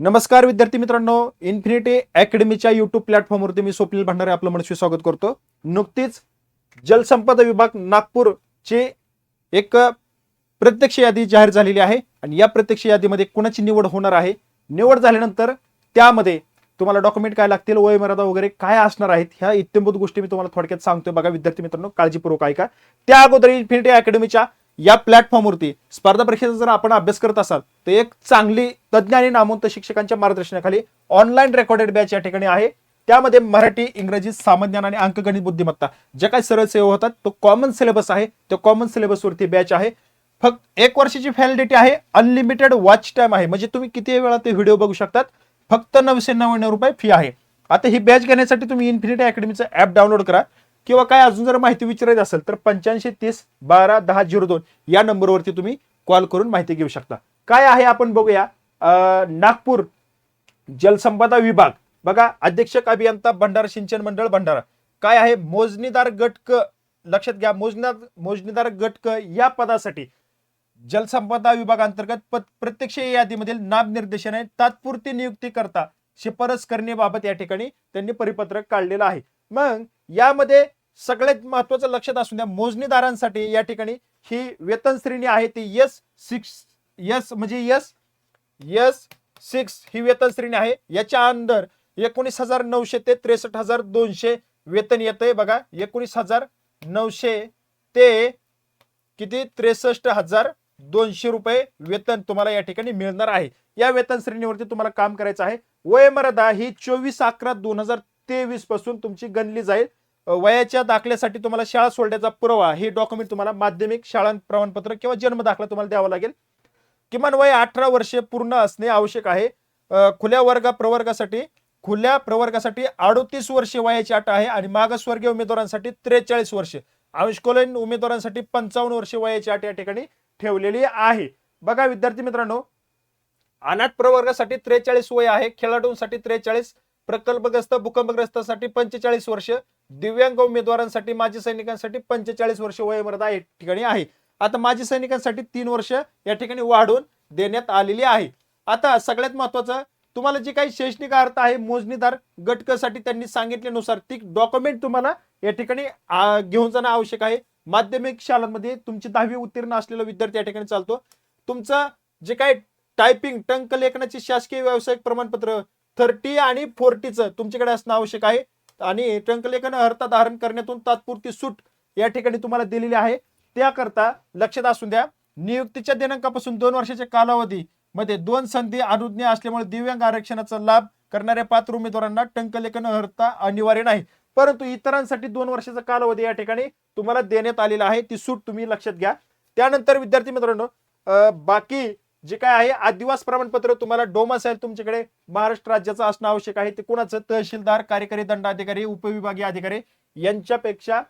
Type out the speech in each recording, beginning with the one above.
नमस्कार विद्यार्थी मित्रांनो इन्फिनिटी अकॅडमीच्या युट्यूब प्लॅटफॉर्मवरती मी स्वप्नील भंडारे आपलं मनस्वी स्वागत करतो. नुकतीच जलसंपदा विभाग नागपूरची एक प्रत्यक्ष यादी जाहीर झालेली आहे आणि या प्रत्यक्ष यादीमध्ये कुणाची निवड होणार आहे? निवड झाल्यानंतर त्यामध्ये तुम्हाला डॉक्युमेंट काय लागतील वयमर्यादा वगैरे काय असणार आहेत ह्या इत्यंभूत गोष्टी मी तुम्हाला थोडक्यात सांगतोय. बघा विद्यार्थी मित्रांनो काळजीपूर्वक ऐका. त्या अगोदर इन्फिनिटी अकॅडमीच्या या प्लॅटफॉर्मवरती स्पर्धा परीक्षेचा जर आपण अभ्यास करत असाल तर एक चांगली तज्ज्ञ आणि नामवंत शिक्षकांच्या मार्गदर्शनाखाली ऑनलाईन रेकॉर्डेड बॅच या ठिकाणी आहे. त्यामध्ये मराठी इंग्रजी सामान्य आणि अंकगणित बुद्धिमत्ता ज्या काही सरळ सेवा होतात तो कॉमन सिलेबस आहे. तो कॉमन सिलेबसवरती बॅच आहे. फक्त एक वर्षाची व्हॅलिडिटी आहे. अनलिमिटेड वॉच टाइम आहे. म्हणजे तुम्ही किती वेळा ते व्हिडिओ बघू शकतात? फक्त नऊशे नव्याण्णव रुपये फी आहे. आता ही बॅच घेण्यासाठी तुम्ही इन्फिनिटी अकॅडमीचं ॲप डाउनलोड करा. किंवा काय अजून जर माहिती विचारायची असेल तर पंच्याऐंशी तीस बारा दहा झिरो दोन या नंबरवरती तुम्ही कॉल करून माहिती घेऊ शकता. काय आहे आपण बघूया नागपूर जलसंपदा विभाग. बघा अधीक्षक अभियंता भंडारा सिंचन मंडळ भंडारा. काय आहे? मोजणीदार गट क लक्षात घ्या मोजणीदार मोजणीदार गट क या पदासाठी जलसंपदा विभागांतर्गत प्रत्यक्ष यादीमधील नाम निर्देशने आहे तात्पुरती नियुक्ती करता शिफारस करण्याबाबत या ठिकाणी त्यांनी परिपत्रक काढलेलं आहे. मग यामध्ये सगळ्यात महत्वाचं लक्षात असून द्या मोजणीदारांसाठी या ठिकाणी ही वेतन श्रेणी आहे ती यस सिक्स यस म्हणजे यस यस सिक्स ही वेतन श्रेणी आहे. याच्या अंदर एकोणीस हजार नऊशे ते त्रेसष्ट हजार दोनशे वेतन येतंय बघा. एकोणीस हजार नऊशे ते किती? त्रेसष्ट हजार दोनशे रुपये वेतन तुम्हाला या ठिकाणी मिळणार आहे. या वेतन श्रेणीवरती तुम्हाला काम करायचं आहे. वयमर्यादा ही चोवीस अकरा दोन हजार तेवीसपासून तुमची गणली जाईल. वयाच्या दाखल्यासाठी तुम्हाला शाळा सोडण्याचा पुरावा हे डॉक्युमेंट तुम्हाला माध्यमिक शाळा प्रमाणपत्र किंवा जन्म दाखला तुम्हाला द्यावा लागेल. किमान वय अठरा वर्षे पूर्ण असणे आवश्यक आहे. खुल्या वर्गा प्रवर्गासाठी खुल्या प्रवर्गासाठी अडोतीस वर्षे वयाची अट आहे आणि मागासवर्गीय उमेदवारांसाठी त्रेचाळीस वर्षे. अंशकोलीन उमेदवारांसाठी पंचावन्न वर्षे वयाची अट या ठिकाणी ठेवलेली आहे. बघा विद्यार्थी मित्रांनो अनाथ प्रवर्गासाठी त्रेचाळीस वय आहे खेळाडूंसाठी त्रेचाळीस प्रकल्पग्रस्त भूकंपग्रस्तासाठी पंचेचाळीस वर्ष दिव्यांग उमेदवारांसाठी माजी सैनिकांसाठी पंचेचाळीस वर्ष वयोमर्यादा या ठिकाणी आहे. आता माजी सैनिकांसाठी तीन वर्ष या ठिकाणी वाढवून देण्यात आलेली आहे. आता सगळ्यात महत्वाचं तुम्हाला जे काही शैक्षणिक अर्थ आहे मोजणीदार गटकसाठी त्यांनी सांगितल्यानुसार ती डॉक्युमेंट तुम्हाला या ठिकाणी आ, घेऊन जाणं आवश्यक आहे. माध्यमिक शाळांमध्ये तुमची दहावी उत्तीर्ण असलेला विद्यार्थी या ठिकाणी चालतो. तुमचं जे काही टायपिंग टंक लेखनाची शासकीय व्यावसायिक प्रमाणपत्र थर्टी आणि फोर्टीचं तुमच्याकडे असणं आवश्यक आहे. आणि टंकलेखन अर्थ धारण करण्यातून तात्पुरती सूट या ठिकाणी तुम्हाला दिलेली आहे. त्याकरता लक्षात असून द्या नियुक्तीच्या दिनांकापासून दोन वर्षाच्या कालावधी मध्ये दोन संधी अनुज्ञ असल्यामुळे दिव्यांग आरक्षणाचा लाभ करणाऱ्या पात्र उमेदवारांना टंकलेखन अर्थ अनिवार्य नाही. परंतु इतरांसाठी दोन वर्षाचा कालावधी या ठिकाणी तुम्हाला देण्यात आलेला आहे. ती सूट तुम्ही लक्षात घ्या. त्यानंतर विद्यार्थी मित्रांनो बाकी जे काय आहे आदिवास प्रमाणपत्र तुम्हाला डोमासाईल तुमच्याकडे महाराष्ट्र राज्याचं असणं आवश्यक आहे. ते कुणाचं? तहसीलदार कार्यकारी दंडाधिकारी उपविभागीय अधिकारी यांच्यापेक्षा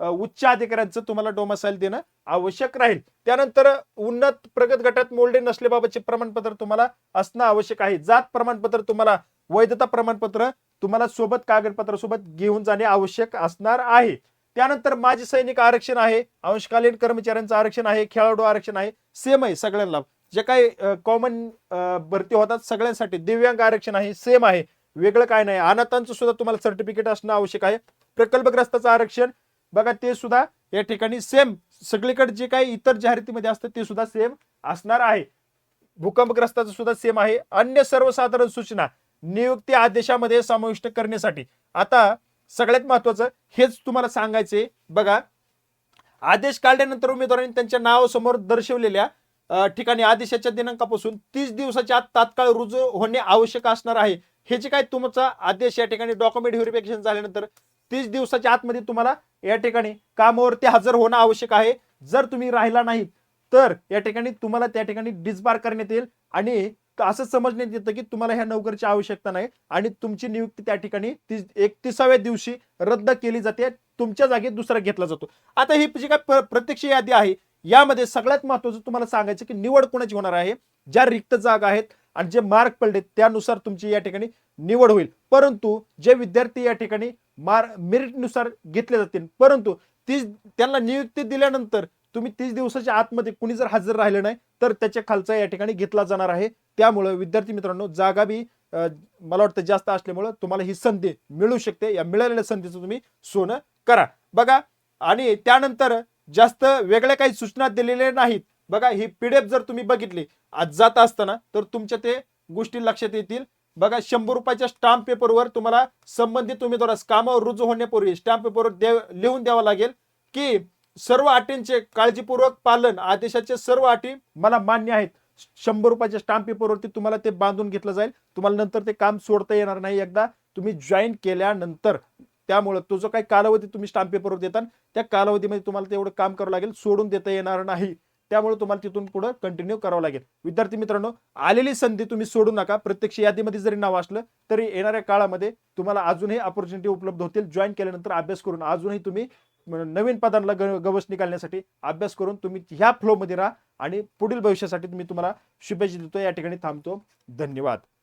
उच्च अधिकाऱ्यांचं तुम्हाला डोमासाईल देणं आवश्यक राहील. त्यानंतर उन्नत प्रगत गटात मोल्डे नसल्याबाबतचे प्रमाणपत्र तुम्हाला असणं आवश्यक आहे. जात प्रमाणपत्र तुम्हाला वैधता प्रमाणपत्र तुम्हाला सोबत कागदपत्र सोबत घेऊन जाणे आवश्यक असणार आहे. त्यानंतर माजी सैनिक आरक्षण आहे अंशकालीन कर्मचाऱ्यांचं आरक्षण आहे खेळाडू आरक्षण आहे सेम आहे सगळ्यांना. जे काही कॉमन भरती होतात सगळ्यांसाठी दिव्यांग आरक्षण आहे सेम आहे. वेगळं काय नाही. अनाथांचं सुद्धा तुम्हाला सर्टिफिकेट असणं आवश्यक आहे. प्रकल्पग्रस्ताचं आरक्षण बघा ते सुद्धा या ठिकाणी सेम सगळीकडे जे काही इतर जाहिरातीमध्ये असतं ते सुद्धा सेम असणार आहे. भूकंपग्रस्ताचं सुद्धा सेम आहे. अन्य सर्वसाधारण सूचना नियुक्ती आदेशामध्ये समाविष्ट करण्यासाठी. आता सगळ्यात महत्वाचं हेच तुम्हाला सांगायचे बघा आदेश काढल्यानंतर उमेदवारांनी त्यांच्या नावासमोर दर्शवलेल्या ठिकाणी आदेशाच्या दिनांकापासून तीस दिवसाच्या आत तात्काळ रुजू होणे आवश्यक असणार आहे. हे जे काय तुमचा आदेश या ठिकाणी डॉक्युमेंट व्हेरिफिकेशन झाल्यानंतर तीस दिवसाच्या आतमध्ये तुम्हाला या ठिकाणी कामावरती हजर होणं आवश्यक आहे. जर तुम्ही राहिला नाही तर या ठिकाणी तुम्हाला त्या ठिकाणी डिस्बार करण्यात येईल आणि असं समजण्यात येतं की तुम्हाला ह्या नोकरीची आवश्यकता नाही आणि तुमची नियुक्ती त्या ठिकाणी एकतीसाव्या दिवशी रद्द केली जाते. तुमच्या जागी दुसरा घेतला जातो. आता ही जी काय प्र- प्रत्यक्ष यादी आहे यामध्ये सगळ्यात महत्वाचं तुम्हाला सांगायचं की निवड कोणाची होणार आहे? ज्या रिक्त जागा आहेत आणि जे मार्क पडले त्यानुसार तुमची या ठिकाणी निवड होईल. परंतु जे विद्यार्थी या ठिकाणी मार मेरिटनुसार घेतले जातील परंतु ती त्यांना नियुक्ती दिल्यानंतर तुम्ही तीस दिवसाच्या आतमध्ये कुणी जर हजर राहिलं नाही तर त्याच्या खालचा या ठिकाणी घेतला जाणार आहे. त्यामुळे विद्यार्थी मित्रांनो जागा बी मला वाटतं जास्त असल्यामुळं तुम्हाला ही संधी मिळू शकते. या मिळालेल्या संधीचं तुम्ही सोनं करा. बघा आणि त्यानंतर जास्त वेगळ्या काही सूचना दिलेल्या नाहीत. बघा ही पीडीएफ जर तुम्ही बघितली आज जात असताना तर तुमच्या ते गोष्टी लक्षात येतील. बघा शंभर रुपयाच्या स्टाम्प पेपरवर तुम्हाला संबंधित उमेदवारास कामावर रुजू होण्यापूर्वी स्टाम्प पेपरवर देव लिहून द्यावा लागेल की सर्व अटींचे काळजीपूर्वक पालन आदेशाचे सर्व अटी मला मान्य आहेत. शंभर रुपयाच्या स्टाम्प पेपरवरती तुम्हाला ते बांधून घेतलं जाईल. तुम्हाला नंतर ते काम सोडता येणार नाही एकदा. तुम्ही जॉईन केल्यानंतर. त्यामुळं तो जो काही कालावधी तुम्ही स्टाम्प पेपरवर देता त्या कालावधीमध्ये तुम्हाला तेवढं काम करावं लागेल सोडून देता येणार नाही. त्यामुळे तुम्हाला तिथून पुढे कंटिन्यू करावं लागेल. विद्यार्थी मित्रांनो आलेली संधी तुम्ही सोडू नका. प्रत्यक्ष यादीमध्ये जरी नाव असलं तरी येणाऱ्या काळामध्ये तुम्हाला अजूनही ऑपॉर्च्युनिटी उपलब्ध होतील. जॉईन केल्यानंतर अभ्यास करून अजूनही तुम्ही नवीन पदांना ग- गवस निकालण्यासाठी अभ्यास करून तुम्ही ह्या फ्लोमध्ये राहा आणि पुढील भविष्यासाठी मी तुम्हाला शुभेच्छा देतो. या ठिकाणी थांबतो. धन्यवाद.